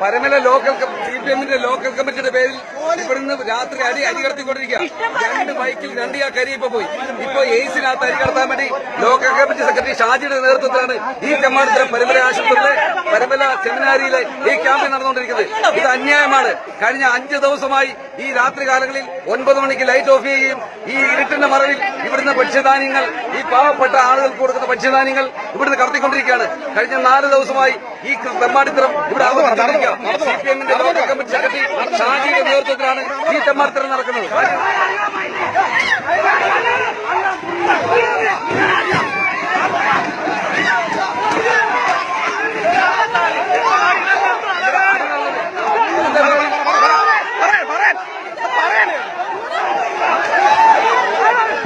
Paramala local C P എമ്മിന്റെ local കമ്മിറ്റിയുടെ പേരിൽ ഇവിടുന്ന് രാത്രി അടി അരി കടത്തിക്കൊണ്ടിരിക്കുക രണ്ട് ബൈക്കിൽ രണ്ട് ആ കരി ഇപ്പൊ പോയി. ഇപ്പൊ എയ്സിനകത്ത് അരി കടത്താൻ വേണ്ടി ലോക്കൽ കമ്മിറ്റി സെക്രട്ടറി ഷാജിയുടെ നേതൃത്വത്തിലാണ് ഈ ചെമ്മാടത്തിലെ പരമല ആശുപത്രിയിലെ പരമല സെമിനാരിയിലെ ഈ ക്യാമ്പ് നടന്നുകൊണ്ടിരിക്കുന്നത്. ഇത് അന്യായമാണ്. കഴിഞ്ഞ അഞ്ച് ദിവസമായി ഈ രാത്രി കാലങ്ങളിൽ ഒൻപത് മണിക്ക് ലൈറ്റ് ഓഫ് ചെയ്യുകയും ഈ ഇരുട്ടിന്റെ മറവിൽ ഇവിടുന്ന് ഭക്ഷ്യധാന്യങ്ങൾ ഈ പാവപ്പെട്ട ആളുകൾക്ക് കൊടുക്കുന്ന ഭക്ഷ്യധാന്യങ്ങൾ ഇവിടുന്ന് കടത്തിക്കൊണ്ടിരിക്കുകയാണ്. കഴിഞ്ഞ നാല് ദിവസമായി ഈ തെമ്മാടിത്തരം ഇവിടെ സി പി എമ്മിന്റെ ലോക്കൽ കമ്മിറ്റി സെക്രട്ടറി ഷാജിയുടെ നേതൃത്വത്തിലാണ് ഈ തെമ്മാടിത്തരം നടക്കുന്നത്.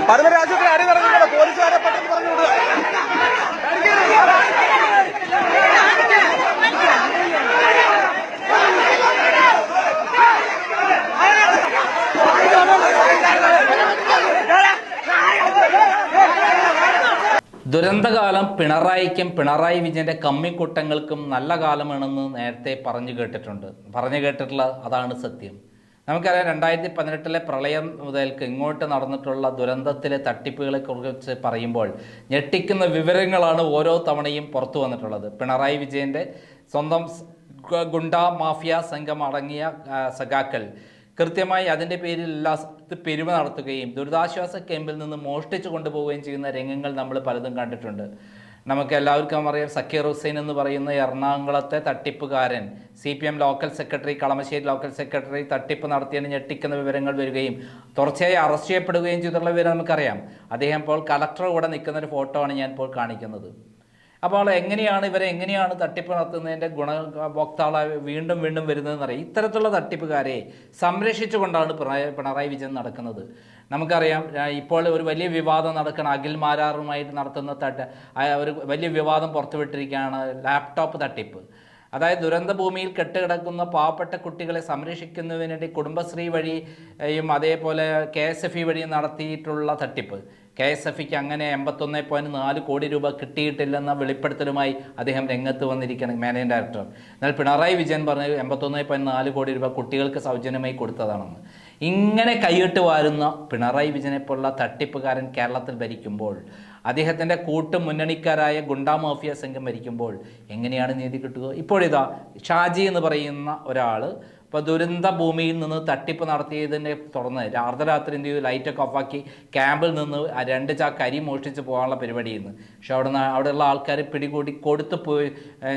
പരമരാജ്യത്തിന് അടി നടന്നിട്ട് പോലീസുകാരെ പെട്ടെന്ന് പറഞ്ഞു ദുരന്തകാലം പിണറായിക്കും പിണറായി വിജയന്റെ കമ്മിക്കൂട്ടങ്ങൾക്കും നല്ല കാലമാണെന്ന് നേരത്തെ പറഞ്ഞു കേട്ടിട്ടുണ്ട്. പറഞ്ഞു കേട്ടിട്ടുള്ള അതാണ് സത്യം. നമുക്കറിയാം രണ്ടായിരത്തി പതിനെട്ടിലെ പ്രളയം മുതൽക്ക് ഇങ്ങോട്ട് നടന്നിട്ടുള്ള ദുരന്തത്തിലെ തട്ടിപ്പുകളെ കുറിച്ച് പറയുമ്പോൾ ഞെട്ടിക്കുന്ന വിവരങ്ങളാണ് ഓരോ തവണയും പുറത്തു വന്നിട്ടുള്ളത്. പിണറായി വിജയന്റെ സ്വന്തം ഗുണ്ട മാഫിയ സംഘം അടങ്ങിയ സഖാക്കൾ കൃത്യമായി അതിന്റെ പേരിൽ എല്ലാ പെരുമ നടത്തുകയും ദുരിതാശ്വാസ ക്യാമ്പിൽ നിന്ന് മോഷ്ടിച്ചു കൊണ്ടുപോവുകയും ചെയ്യുന്ന രംഗങ്ങൾ നമ്മൾ പലതും കണ്ടിട്ടുണ്ട്. നമുക്ക് എല്ലാവർക്കും അറിയാം സക്കീർ ഹുസൈൻ എന്ന് പറയുന്ന എറണാകുളത്തെ തട്ടിപ്പുകാരൻ. C P M local secretary Kalamassery local secretary തട്ടിപ്പ് നടത്തിയതിന് ഞെട്ടിക്കുന്ന വിവരങ്ങൾ വരികയും തുടർച്ചയായി അറസ്റ്റ് ചെയ്യപ്പെടുകയും ചെയ്തിട്ടുള്ള വിവരം നമുക്കറിയാം. അദ്ദേഹം ഇപ്പോൾ കലക്ടർ കൂടെ നിൽക്കുന്ന ഒരു ഫോട്ടോ ആണ് ഞാൻ ഇപ്പോൾ കാണിക്കുന്നത്. അപ്പോൾ എങ്ങനെയാണ് ഇവരെ എങ്ങനെയാണ് തട്ടിപ്പ് നടത്തുന്നതിന്റെ ഗുണ ഗുണഭോക്താളായി വീണ്ടും വീണ്ടും വരുന്നതെന്ന് അറിയാം ഇത്തരത്തിലുള്ള തട്ടിപ്പുകാരെ സംരക്ഷിച്ചുകൊണ്ടാണ് പിണറായി പിണറായി വിജയൻ നടക്കുന്നത്. നമുക്കറിയാം ഇപ്പോൾ ഒരു വലിയ വിവാദം നടക്കണം അഖിൽ മാരാറുമായിട്ട് നടത്തുന്ന തട്ട് ഒരു വലിയ വിവാദം പുറത്തുവിട്ടിരിക്കുകയാണ് ലാപ്ടോപ്പ് തട്ടിപ്പ്. അതായത് ദുരന്ത ഭൂമിയിൽ കെട്ടുകിടക്കുന്ന പാവപ്പെട്ട കുട്ടികളെ സംരക്ഷിക്കുന്നതിന് വേണ്ടി കുടുംബശ്രീ വഴിയും അതേപോലെ കെ എസ് എഫ് ഇ വഴിയും നടത്തിയിട്ടുള്ള തട്ടിപ്പ്. കെ എസ് എഫ് ഇക്ക് അങ്ങനെ എൺപത്തൊന്ന് പോയിന്റ് നാല് കോടി രൂപ കിട്ടിയിട്ടില്ലെന്ന വെളിപ്പെടുത്തലുമായി അദ്ദേഹം രംഗത്ത് വന്നിരിക്കുകയാണ് മാനേജിംഗ് ഡയറക്ടർ. എന്നാൽ പിണറായി വിജയൻ പറഞ്ഞു എൺപത്തൊന്ന് പോയിന്റ് നാല് കോടി രൂപ കുട്ടികൾക്ക് സൗജന്യമായി കൊടുത്തതാണെന്ന്. ഇങ്ങനെ കൈയിട്ട് വാരുന്ന പിണറായി വിജയനെ പോലുള്ള തട്ടിപ്പുകാരൻ കേരളത്തിൽ ഭരിക്കുമ്പോൾ അദ്ദേഹത്തിന്റെ കൂട്ടു മുന്നണിക്കാരായ ഗുണ്ടാ മാഫിയ സംഘം ഭരിക്കുമ്പോൾ എങ്ങനെയാണ് നീതി കിട്ടുക? ഇപ്പോഴിതാ ഷാജി എന്ന് പറയുന്ന ഒരാൾ ഇപ്പോൾ ദുരന്ത ഭൂമിയിൽ നിന്ന് തട്ടിപ്പ് നടത്തിയതിനെ തുടർന്ന് അർദ്ധരാത്രി എന്ത് ചെയ്തു ലൈറ്റൊക്കെ ഓഫാക്കി ക്യാമ്പിൽ നിന്ന് രണ്ട് ചാക്ക് അരി മോഷ്ടിച്ച് പോകാനുള്ള പരിപാടിയായിരുന്നു. പക്ഷെ അവിടെ നിന്ന് അവിടെയുള്ള ആൾക്കാർ പിടികൂടി കൊടുത്ത് പോയി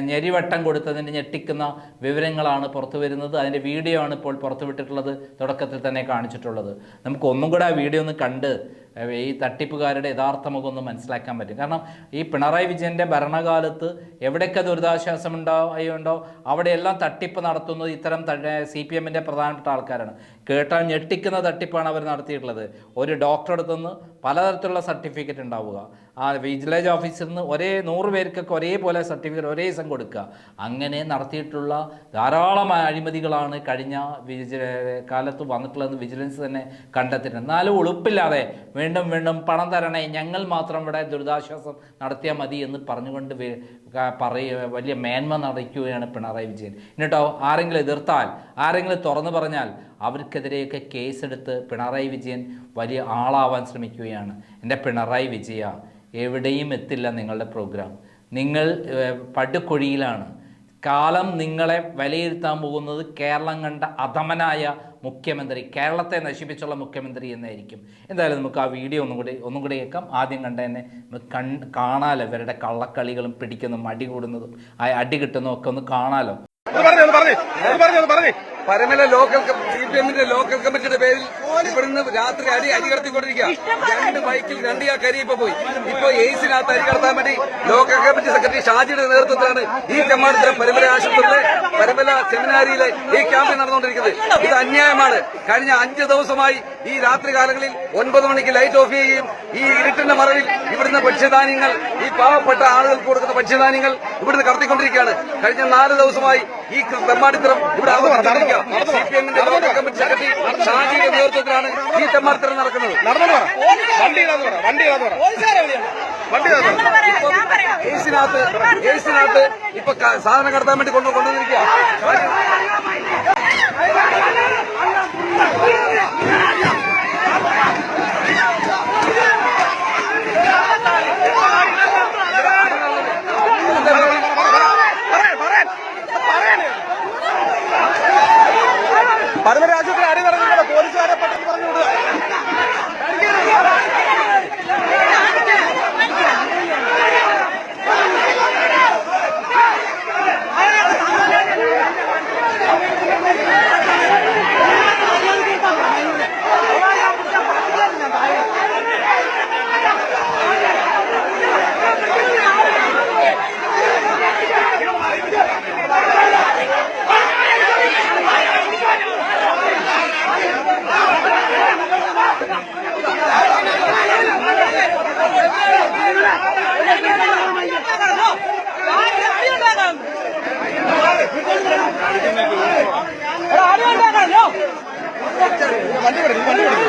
ഞെരിവട്ടം കൊടുത്തതിന്റെ ഞെട്ടിക്കുന്ന വിവരങ്ങളാണ് പുറത്തു വരുന്നത്. അതിന്റെ വീഡിയോ ആണ് ഇപ്പോൾ പുറത്തുവിട്ടിട്ടുള്ളത് തുടക്കത്തിൽ തന്നെ കാണിച്ചിട്ടുള്ളത്. നമുക്ക് ഒന്നും കൂടെ ആ വീഡിയോ ഒന്ന് കണ്ട് ഈ തട്ടിപ്പുകാരുടെ യഥാർത്ഥ മനസ്സിലാക്കാൻ പറ്റും. കാരണം ഈ പിണറായി വിജയന്റെ ഭരണകാലത്ത് എവിടെയൊക്കെ ദുരിതാശ്വാസം ഉണ്ടാവുണ്ടോ അവിടെയെല്ലാം തട്ടിപ്പ് നടത്തുന്നത് ഇത്തരം സി പി എമ്മിന്റെ പ്രധാനപ്പെട്ട ആൾക്കാരാണ്. കേട്ടാൽ ഞെട്ടിക്കുന്ന തട്ടിപ്പാണ് അവർ നടത്തിയിട്ടുള്ളത്. ഒരു ഡോക്ടറെ അടുത്ത് പലതരത്തിലുള്ള സർട്ടിഫിക്കറ്റ് ഉണ്ടാവുക. ആ വിജിലേജ് ഓഫീസിൽ നിന്ന് ഒരേ നൂറ് പേർക്കൊക്കെ ഒരേപോലെ സർട്ടിഫിക്കറ്റ് ഒരേ ദിവസം കൊടുക്കുക. അങ്ങനെ നടത്തിയിട്ടുള്ള ധാരാളം അഴിമതികളാണ് കഴിഞ്ഞ വിജി കാലത്ത് വന്നിട്ടുള്ളത് വിജിലൻസ് തന്നെ കണ്ടെത്തിയിട്ടുണ്ട്. എന്നാലും ഉളുപ്പില്ലാതെ വീണ്ടും വീണ്ടും പണം തരണേ ഞങ്ങൾ മാത്രം ഇവിടെ ദുരിതാശ്വാസം നടത്തിയാൽ മതി എന്ന് പറഞ്ഞുകൊണ്ട് പറയുക വലിയ മേന്മ നടക്കുകയാണ് പിണറായി വിജയൻ. എന്നിട്ടോ ആരെങ്കിലും എതിർത്താൽ ആരെങ്കിലും തുറന്നു പറഞ്ഞാൽ അവർക്കെതിരെയൊക്കെ കേസെടുത്ത് പിണറായി വിജയൻ വലിയ ആളാവാൻ ശ്രമിക്കുകയാണ്. എന്റെ പിണറായി വിജയ എവിടെയും എത്തില്ല നിങ്ങളുടെ പ്രോഗ്രാം നിങ്ങൾ പടുക്കൊഴിയിലാണ് കാലം നിങ്ങളെ വിലയിരുത്താൻ പോകുന്നത് കേരളം കണ്ട അധമനായ മുഖ്യമന്ത്രി കേരളത്തെ നശിപ്പിച്ചുള്ള മുഖ്യമന്ത്രി എന്നായിരിക്കും. എന്തായാലും നമുക്ക് ആ വീഡിയോ ഒന്നും കൂടി ഒന്നും കൂടി കേൾക്കാം. ആദ്യം കണ്ട തന്നെ കൺ കാണാലോ ഇവരുടെ കള്ളക്കളികളും പിടിക്കുന്നതും അടി കൂടുന്നതും. ആ അടി കിട്ടുന്നതും ഒക്കെ ഒന്ന് കാണാലോ. പറഞ്ഞു പറഞ്ഞു പറഞ്ഞു പറഞ്ഞു. പരമല ലോക്കൽ സി പി എമ്മിന്റെ ലോക്കൽ കമ്മിറ്റിയുടെ പേരിൽ ഇവിടുന്ന് രാത്രി അടി അരി കടത്തിക്കൊണ്ടിരിക്കുക രണ്ട് ബൈക്കിൽ രണ്ട് ആ കരി ഇപ്പൊ പോയി. ഇപ്പൊ എയ്സിനകത്ത് അരി കടത്താൻ വേണ്ടി ലോക്കൽ കമ്മിറ്റി സെക്രട്ടറി ഷാജിയുടെ നേതൃത്വത്തിലാണ് ഈ ചെമ്മാടത്തിലെ പരമ്പര ആശുപത്രിയിലെ പരമല സെമിനാരിയിലെ ഈ ക്യാമ്പ് നടന്നുകൊണ്ടിരിക്കുന്നത്. ഇത് അന്യായമാണ്. കഴിഞ്ഞ അഞ്ച് ദിവസമായി ഈ രാത്രി കാലങ്ങളിൽ ഒൻപത് മണിക്ക് ലൈറ്റ് ഓഫ് ചെയ്യുകയും ഈ ഇരുട്ടിന്റെ മറവിൽ ഇവിടുന്ന് ഭക്ഷ്യധാന്യങ്ങൾ ഈ പാവപ്പെട്ട ആളുകൾക്ക് കൊടുക്കുന്ന ഭക്ഷ്യധാന്യങ്ങൾ ഇവിടുന്ന് കടത്തിക്കൊണ്ടിരിക്കുകയാണ്. കഴിഞ്ഞ നാല് ദിവസമായി ഈ തെമ്മാടിത്തരം ഇവിടെ ആവർത്തിച്ചുകൊണ്ടിരിക്കുക സി പി എമ്മിന്റെ ലോക്കൽ കമ്മിറ്റി സെക്രട്ടറി ഷാജിയുടെ നേതൃത്വത്തിലാണ് ഈ തെമ്മാടിത്തരം നടക്കുന്നത്. കേസിനകത്ത് കേസിനകത്ത് ഇപ്പൊ സാധനം കടത്താൻ വേണ്ടി കൊണ്ടു കൊണ്ടുവന്നിരിക്കുക 这个，往这边儿，往这边儿。